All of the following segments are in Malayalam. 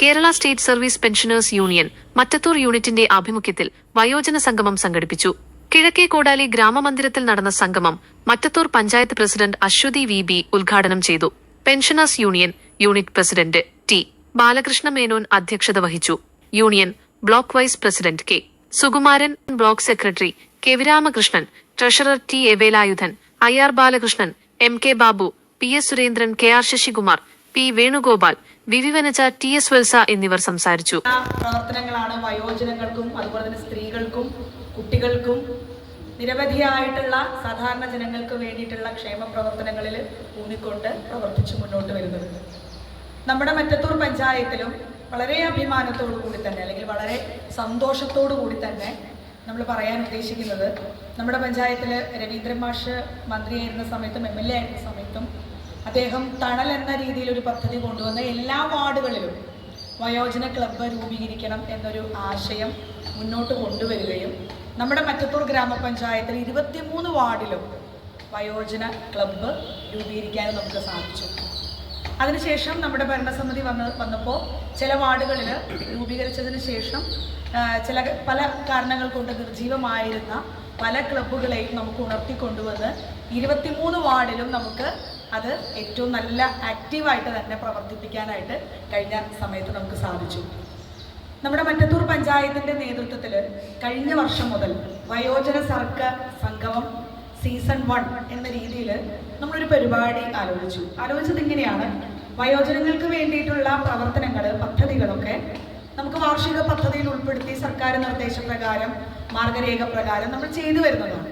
Kerala state service pensioners union Mattathur യൂണിറ്റിന്റെ ആഭിമുഖ്യത്തിൽ വയോജന സംഗമം സംഘടിപ്പിച്ചു. കിഴക്കേ കോടാലി ഗ്രാമമന്ദിരത്തിൽ നടന്ന സംഗമം Mattathur panchayat president Aswathy V B ഉദ്ഘാടനം ചെയ്തു. Pensioners union unit president T Balakrishna Menon അധ്യക്ഷത വഹിച്ചു. Union block vice president K Sukumaran block secretary K Viramakrishnan treasurer T A Velayudhan I R Balakrishnan M K Babu P S Surendran K R Sasikumar P Venugopal VV Vanaja T S Velsa എന്നിവർ സംസാരിച്ചു. പ്രവർത്തനങ്ങളാണ് വയോജനങ്ങൾക്കും അതുപോലെ തന്നെ സ്ത്രീകൾക്കും കുട്ടികൾക്കും നിരവധിയായിട്ടുള്ള സാധാരണ ജനങ്ങൾക്ക് വേണ്ടിയിട്ടുള്ള ക്ഷേമ പ്രവർത്തനങ്ങളിൽ ഊന്നിക്കൊണ്ട് പ്രവർത്തിച്ചു മുന്നോട്ട് വരുന്നത്. നമ്മുടെ മറ്റത്തൂർ പഞ്ചായത്തിലും വളരെ അഭിമാനത്തോടു കൂടി തന്നെ അല്ലെങ്കിൽ വളരെ സന്തോഷത്തോടു കൂടി തന്നെ നമ്മൾ പറയാൻ ഉദ്ദേശിക്കുന്നത് നമ്മുടെ പഞ്ചായത്തിൽ രവീന്ദ്രൻ മാഷ് മന്ത്രിയായിരുന്ന സമയത്തും എം എൽ എ ആയിരുന്ന സമയത്തും അദ്ദേഹം തണൽ എന്ന രീതിയിൽ ഒരു പദ്ധതി കൊണ്ടുവന്ന് എല്ലാ വാർഡുകളിലും വയോജന ക്ലബ്ബ് രൂപീകരിക്കണം എന്നൊരു ആശയം മുന്നോട്ട് കൊണ്ടുവരികയും നമ്മുടെ മറ്റത്തൂർ ഗ്രാമപഞ്ചായത്തിൽ ഇരുപത്തിമൂന്ന് വാർഡിലും വയോജന ക്ലബ്ബ് രൂപീകരിക്കാനും നമുക്ക് സാധിച്ചു. അതിനുശേഷം നമ്മുടെ ഭരണസമിതി വന്ന് വന്നപ്പോൾ ചില വാർഡുകളിൽ രൂപീകരിച്ചതിന് ശേഷം ചില പല കാരണങ്ങൾ കൊണ്ട് നിർജീവമായിരുന്ന പല ക്ലബ്ബുകളെയും നമുക്ക് ഉണർത്തിക്കൊണ്ടുവന്ന് ഇരുപത്തിമൂന്ന് വാർഡിലും നമുക്ക് അത് ഏറ്റവും നല്ല ആക്റ്റീവായിട്ട് തന്നെ പ്രവർത്തിപ്പിക്കാനായിട്ട് കഴിഞ്ഞ സമയത്ത് നമുക്ക് സാധിച്ചു. നമ്മുടെ മറ്റത്തൂർ പഞ്ചായത്തിന്റെ നേതൃത്വത്തിൽ കഴിഞ്ഞ വർഷം മുതൽ വയോജന സർക്ക സംഗമം സീസൺ വൺ എന്ന രീതിയിൽ നമ്മളൊരു പരിപാടി ആലോചിച്ചു. ആലോചിച്ചത് ഇങ്ങനെയാണ്. വയോജനങ്ങൾക്ക് വേണ്ടിയിട്ടുള്ള പ്രവർത്തനങ്ങൾ പദ്ധതികളൊക്കെ നമുക്ക് വാർഷിക പദ്ധതിയിൽ ഉൾപ്പെടുത്തി സർക്കാർ നിർദ്ദേശപ്രകാരം മാർഗരേഖ പ്രകാരം നമ്മൾ ചെയ്തു വരുന്നതാണ്.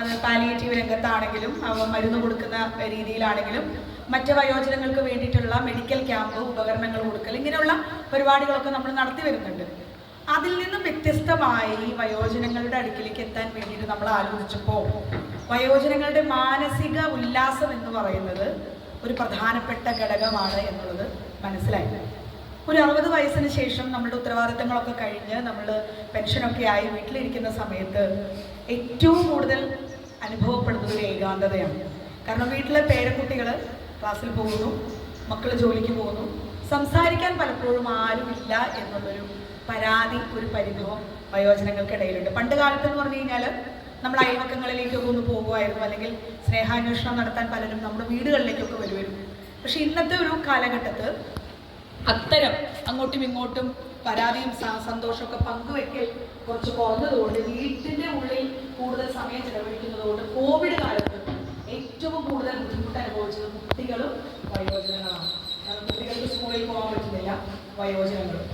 അത് പാലിയേറ്റീവ് രംഗത്താണെങ്കിലും അവ മരുന്ന് കൊടുക്കുന്ന രീതിയിലാണെങ്കിലും മറ്റ് വയോജനങ്ങൾക്ക് വേണ്ടിയിട്ടുള്ള മെഡിക്കൽ ക്യാമ്പ് ഉപകരണങ്ങൾ കൊടുക്കൽ ഇങ്ങനെയുള്ള പരിപാടികളൊക്കെ നമ്മൾ നടത്തി വരുന്നുണ്ട്. അതിൽ നിന്നും വ്യത്യസ്തമായി വയോജനങ്ങളുടെ അടുക്കിലേക്ക് എത്താൻ വേണ്ടിയിട്ട് നമ്മൾ ആലോചിച്ചപ്പോൾ വയോജനങ്ങളുടെ മാനസിക ഉല്ലാസം എന്ന് പറയുന്നത് ഒരു പ്രധാനപ്പെട്ട ഘടകമാണ് എന്നുള്ളത് മനസ്സിലായി. ഒരു അറുപത് വയസ്സിന് ശേഷം നമ്മുടെ ഉത്തരവാദിത്തങ്ങളൊക്കെ കഴിഞ്ഞ് നമ്മൾ പെൻഷനൊക്കെ ആയി വീട്ടിലിരിക്കുന്ന സമയത്ത് ഏറ്റവും കൂടുതൽ അനുഭവപ്പെടുന്നത് ഒരു ഏകാന്തതയാണ്. കാരണം വീട്ടിലെ പേരക്കുട്ടികൾ ക്ലാസ്സിൽ പോകുന്നു മക്കൾ ജോലിക്ക് പോകുന്നു. സംസാരിക്കാൻ പലപ്പോഴും ആരുമില്ല എന്നുള്ളൊരു പരാതി ഒരു പരിഭവം വയോജനങ്ങൾക്കിടയിലുണ്ട്. പണ്ട് കാലത്ത് എന്ന് പറഞ്ഞു കഴിഞ്ഞാൽ നമ്മൾ അയൽവക്കങ്ങളിലേക്കൊക്കെ ഒന്ന് പോകുമായിരുന്നു. അല്ലെങ്കിൽ സ്നേഹാന്വേഷണം നടത്താൻ പലരും നമ്മുടെ വീടുകളിലേക്കൊക്കെ വരുമായിരുന്നു. പക്ഷെ ഇന്നത്തെ ഒരു കാലഘട്ടത്ത് അത്തരം അങ്ങോട്ടും ഇങ്ങോട്ടും പരാതിയും സന്തോഷമൊക്കെ പങ്കുവെക്കൽ കുറച്ച് കുറഞ്ഞതുകൊണ്ട് വീട്ടിന്റെ ഉള്ളിൽ കൂടുതൽ സമയം ചെലവഴിക്കുന്നതുകൊണ്ട് കോവിഡ് കാലത്ത് ഏറ്റവും കൂടുതൽ ബുദ്ധിമുട്ട് അനുഭവിച്ചത് കുട്ടികളും വയോജനങ്ങളാണ്. കാരണം കുട്ടികൾക്ക് സ്കൂളിൽ പോകാൻ പറ്റുന്നില്ല വയോജനങ്ങളും.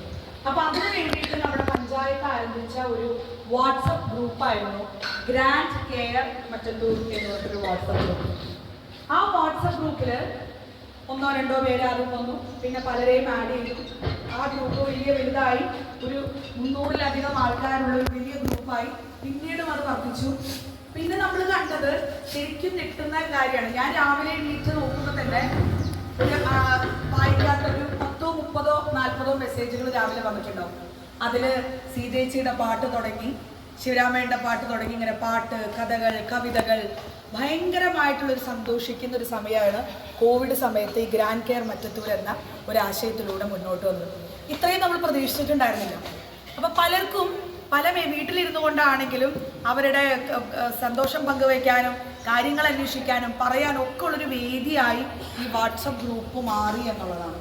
അപ്പൊ അതിനു വേണ്ടിയിട്ട് നമ്മുടെ പഞ്ചായത്ത് ആരംഭിച്ച ഒരു വാട്സപ്പ് ഗ്രൂപ്പായിരുന്നു ഗ്രാൻഡ് കെയർ മറ്റത്തൂർ എന്ന് പറഞ്ഞൊരു വാട്സപ്പ് ഗ്രൂപ്പ് ആ വാട്സപ്പ് ഗ്രൂപ്പിൽ ഒന്നോ രണ്ടോ പേര് ആദ്യം വന്നു. പിന്നെ പലരെയും ആഡ് ചെയ്തു. ആ ഗ്രൂപ്പ് വലിയ വലുതായി. ഒരു മുന്നൂറിലധികം ആൾക്കാരുള്ള ഒരു വലിയ ഗ്രൂപ്പായി പിന്നീടും അത് വർദ്ധിച്ചു. പിന്നെ നമ്മൾ കണ്ടത് ശരിക്കും ഞെട്ടുന്ന കാര്യമാണ്. ഞാൻ രാവിലെ എണീറ്റ് നോക്കുമ്പോൾ തന്നെ ഒരു വായിക്കാത്ത ഒരു പത്തോ മുപ്പതോ നാൽപ്പതോ മെസ്സേജുകൾ രാവിലെ വന്നിട്ടുണ്ടാവും. അതിൽ സീതേച്ചിയുടെ പാട്ട് തുടങ്ങി. ശിവരാമയുടെ പാട്ട് തുടങ്ങി ഇങ്ങനെ പാട്ട് കഥകൾ കവിതകൾ ഭയങ്കരമായിട്ടുള്ളൊരു സന്തോഷിക്കുന്ന ഒരു സമയമാണ് കോവിഡ് സമയത്ത് ഈ ഗ്രാൻഡ് കെയർ മറ്റത്തൂർ എന്ന ഒരു ആശയത്തിലൂടെ മുന്നോട്ട് വന്നത്. ഇത്രയും നമ്മൾ പ്രതീക്ഷിച്ചിട്ടുണ്ടായിരുന്നില്ല. അപ്പോൾ പലർക്കും പല വീട്ടിലിരുന്നു കൊണ്ടാണെങ്കിലും അവരുടെ സന്തോഷം പങ്കുവയ്ക്കാനും കാര്യങ്ങൾ അന്വേഷിക്കാനും പറയാനും ഒക്കെ ഉള്ളൊരു വേദിയായി ഈ വാട്സപ്പ് ഗ്രൂപ്പ് മാറി എന്നുള്ളതാണ്.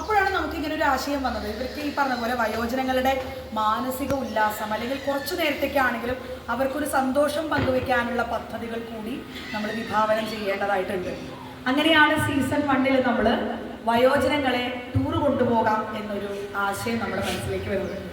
അപ്പോഴാണ് നമുക്ക് ഇങ്ങനെ ഒരു ആശയം വന്നത്. ഇവർക്ക് ഈ പറഞ്ഞ പോലെ വയോജനങ്ങളുടെ മാനസിക ഉല്ലാസം അല്ലെങ്കിൽ കുറച്ചു നേരത്തേക്കാണെങ്കിലും അവർക്കൊരു സന്തോഷം പങ്കുവെക്കാനുള്ള പദ്ധതികൾ കൂടി നമ്മൾ വിഭാവനം ചെയ്യേണ്ടതായിട്ടുണ്ട്. അങ്ങനെയാണ് സീസൺ വണ്ണിൽ നമ്മൾ വയോജനങ്ങളെ ടൂർ കൊണ്ടുപോകാം എന്നൊരു ആശയം നമ്മുടെ മനസ്സിലേക്ക് വരുന്നത്.